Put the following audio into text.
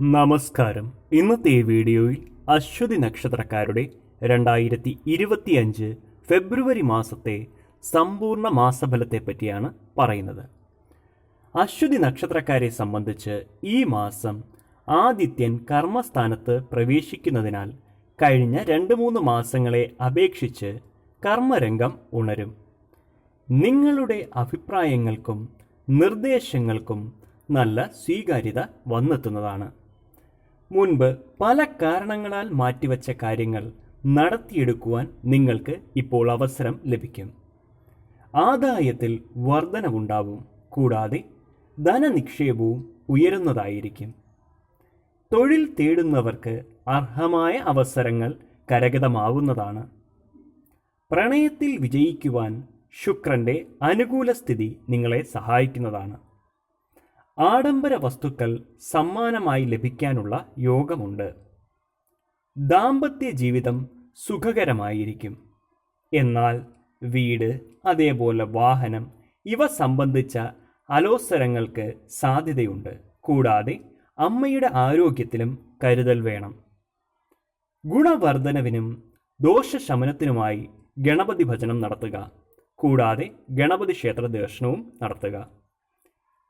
നമസ്കാരം. ഇന്നത്തെ വീഡിയോയിൽ അശ്വതി നക്ഷത്രക്കാരുടെ രണ്ടായിരത്തി ഇരുപത്തിയഞ്ച് ഫെബ്രുവരി മാസത്തെ സമ്പൂർണ മാസഫലത്തെ പറ്റിയാണ് പറയുന്നത്. അശ്വതി നക്ഷത്രക്കാരെ സംബന്ധിച്ച് ഈ മാസം ആദിത്യൻ കർമ്മസ്ഥാനത്ത് പ്രവേശിക്കുന്നതിനാൽ കഴിഞ്ഞ രണ്ട് മൂന്ന് മാസങ്ങളെ അപേക്ഷിച്ച് കർമ്മരംഗം ഉണരും. നിങ്ങളുടെ അഭിപ്രായങ്ങൾക്കും നിർദ്ദേശങ്ങൾക്കും നല്ല സ്വീകാര്യത വന്നെത്തുന്നതാണ്. മുൻപ് പല കാരണങ്ങളാൽ മാറ്റിവെച്ച കാര്യങ്ങൾ നടത്തിയെടുക്കുവാൻ നിങ്ങൾക്ക് ഇപ്പോൾ അവസരം ലഭിക്കും. ആദായത്തിൽ വർധനവുണ്ടാവും കൂടാതെ ധനനിക്ഷേപവും ഉയരുന്നതായിരിക്കും. തൊഴിൽ തേടുന്നവർക്ക് അർഹമായ അവസരങ്ങൾ കരഗതമാവുന്നതാണ്. പ്രണയത്തിൽ വിജയിക്കുവാൻ ശുക്രന്റെ അനുകൂല സ്ഥിതി നിങ്ങളെ സഹായിക്കുന്നതാണ്. ആഡംബര വസ്തുക്കൾ സമ്മാനമായി ലഭിക്കാനുള്ള യോഗമുണ്ട്. ദാമ്പത്യ ജീവിതം സുഖകരമായിരിക്കും. എന്നാൽ വീട് അതേപോലെ വാഹനം ഇവ സംബന്ധിച്ച അലോസരങ്ങൾക്ക് സാധ്യതയുണ്ട്. കൂടാതെ അമ്മയുടെ ആരോഗ്യത്തിലും കരുതൽ വേണം. ഗുണവർദ്ധനവിനും ദോഷശമനത്തിനുമായി ഗണപതി ഭജനം നടത്തുക. കൂടാതെ ഗണപതി ക്ഷേത്ര ദർശനവും നടത്തുക.